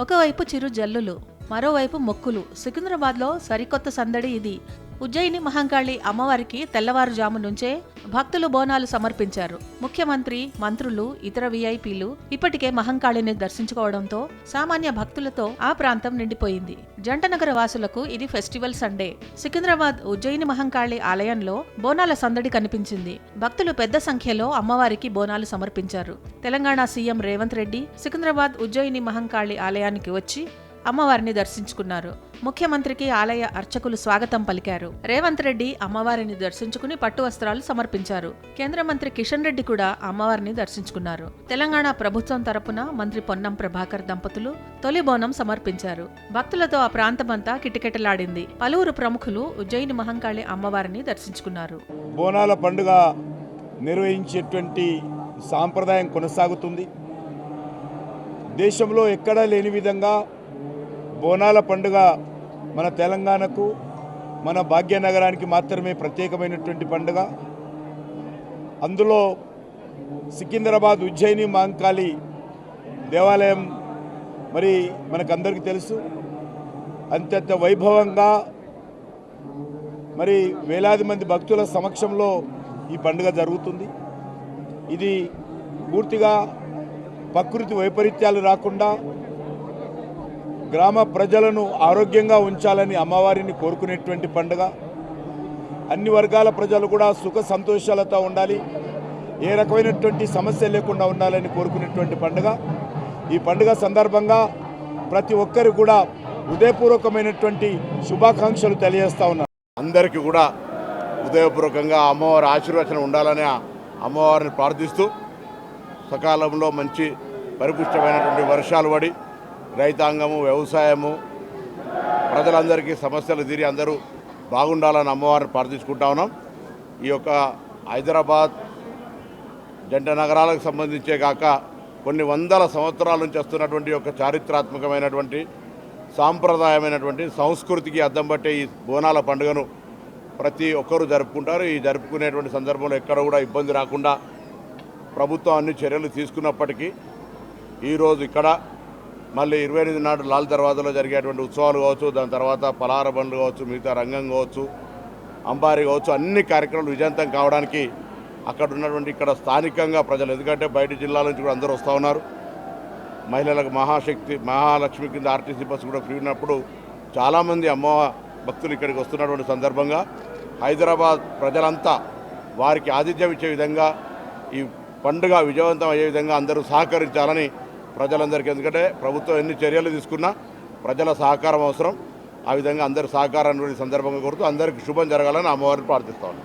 ఒకవైపు చిరు జల్లులు మరోవైపు మొక్కులు. సికింద్రాబాద్లో సరికొత్త సందడి ఇది. ఉజ్జయిని మహంకాళి అమ్మవారికి తెల్లవారుజాము నుంచే భక్తులు బోనాలు సమర్పించారు. ముఖ్యమంత్రి మంత్రులు ఇతర విఐపీలు ఇప్పటికే మహంకాళిని దర్శించుకోవడంతో సామాన్య భక్తులతో ఆ ప్రాంతం నిండిపోయింది. జంటనగర వాసులకు ఇది ఫెస్టివల్ సండే. సికింద్రాబాద్ ఉజ్జయిని మహంకాళి ఆలయంలో బోనాల సందడి కనిపించింది. భక్తులు పెద్ద సంఖ్యలో అమ్మవారికి బోనాలు సమర్పించారు. తెలంగాణ సీఎం రేవంత్ రెడ్డి సికింద్రాబాద్ ఉజ్జయిని మహంకాళి ఆలయానికి వచ్చి అమ్మవారిని దర్శించుకున్నారు. ముఖ్యమంత్రికి ఆలయ అర్చకులు స్వాగతం పలికారు. రేవంత్ రెడ్డి అమ్మవారిని దర్శించుకుని పట్టు వస్త్రాలు సమర్పించారు. కేంద్ర మంత్రి కిషన్ రెడ్డి కూడా అమ్మవారిని దర్శించుకున్నారు. తెలంగాణ ప్రభుత్వం తరపున మంత్రి పొన్నం ప్రభాకర్ దంపతులు తొలి బోనం సమర్పించారు. భక్తులతో ఆ ప్రాంతమంతా కిటకిటలాడింది. పలువురు ప్రముఖులు ఉజ్జయిని మహంకాళి అమ్మవారిని దర్శించుకున్నారు. బోనాల పండుగ నిర్వహించేటువంటి సాంప్రదాయం కొనసాగుతుంది. దేశంలో ఎక్కడా లేని విధంగా బోనాల పండుగ మన తెలంగాణకు మన భాగ్యనగరానికి మాత్రమే ప్రత్యేకమైనటువంటి పండుగ. అందులో సికింద్రాబాద్ ఉజ్జయిని మాంకాళి దేవాలయం మరి మనకందరికీ తెలుసు. అత్యంత వైభవంగా మరి వేలాది మంది భక్తుల సమక్షంలో ఈ పండుగ జరుగుతుంది. ఇది పూర్తిగా ప్రకృతి వైపరీత్యాలు రాకుండా గ్రామ ప్రజలను ఆరోగ్యంగా ఉంచాలని అమ్మవారిని కోరుకునేటువంటి పండుగ. అన్ని వర్గాల ప్రజలు కూడా సుఖ సంతోషాలతో ఉండాలి. ఏ రకమైనటువంటి సమస్య లేకుండా ఉండాలని కోరుకునేటువంటి పండుగ. ఈ పండుగ సందర్భంగా ప్రతి ఒక్కరు కూడా హృదయపూర్వకమైనటువంటి శుభాకాంక్షలు తెలియజేస్తా ఉన్నారు అందరికీ కూడా హృదయపూర్వకంగా అమ్మవారి ఆశీర్వచనం ఉండాలని అమ్మవారిని ప్రార్థిస్తూ సకాలంలో మంచి పరిపుష్టమైనటువంటి వర్షాలు పడి రైతాంగము వ్యవసాయము ప్రజలందరికీ సమస్యలు తీరి అందరూ బాగుండాలని అమ్మవారిని ప్రార్థించుకుంటా ఉన్నాం. ఈ యొక్క హైదరాబాద్ జంట నగరాలకు సంబంధించే కాక కొన్ని వందల సంవత్సరాల నుంచి వస్తున్నటువంటి ఒక చారిత్రాత్మకమైనటువంటి సాంప్రదాయమైనటువంటి సంస్కృతికి అద్దం పట్టే ఈ బోనాల పండుగను ప్రతి ఒక్కరూ జరుపుకుంటారు. ఈ జరుపుకునేటువంటి సందర్భంలో ఎక్కడ కూడా ఇబ్బంది రాకుండా ప్రభుత్వం అన్ని చర్యలు తీసుకున్నప్పటికీ ఈరోజు ఇక్కడ మళ్ళీ ఇరవై ఎనిమిది నాడు లాల్ దర్వాజాలో జరిగేటువంటి ఉత్సవాలు కావచ్చు దాని తర్వాత పలార బండ్లు కావచ్చు మిగతా రంగం కావచ్చు అంబారి కావచ్చు అన్ని కార్యక్రమాలు విజయంతం కావడానికి అక్కడ ఉన్నటువంటి ఇక్కడ స్థానికంగా ప్రజలు ఎందుకంటే బయట జిల్లాల నుంచి కూడా అందరూ వస్తూ ఉన్నారు. మహిళలకు మహాశక్తి మహాలక్ష్మి కింద ఆర్టీసీ బస్సు కూడా ఫ్రీ ఉన్నప్పుడు చాలామంది అమ్మ భక్తులు ఇక్కడికి వస్తున్నటువంటి సందర్భంగా హైదరాబాద్ ప్రజలంతా వారికి ఆతిథ్యం ఇచ్చే విధంగా ఈ పండుగ విజయవంతం అయ్యే విధంగా అందరూ సహకరించాలని ప్రజలందరికీ ఎందుకంటే ప్రభుత్వం ఎన్ని చర్యలు తీసుకున్నా ప్రజల సహకారం అవసరం. ఆ విధంగా అందరి సహకారాన్ని సందర్భంగా కోరుతూ అందరికీ శుభం జరగాలని అమ్మవారిని ప్రార్థిస్తాను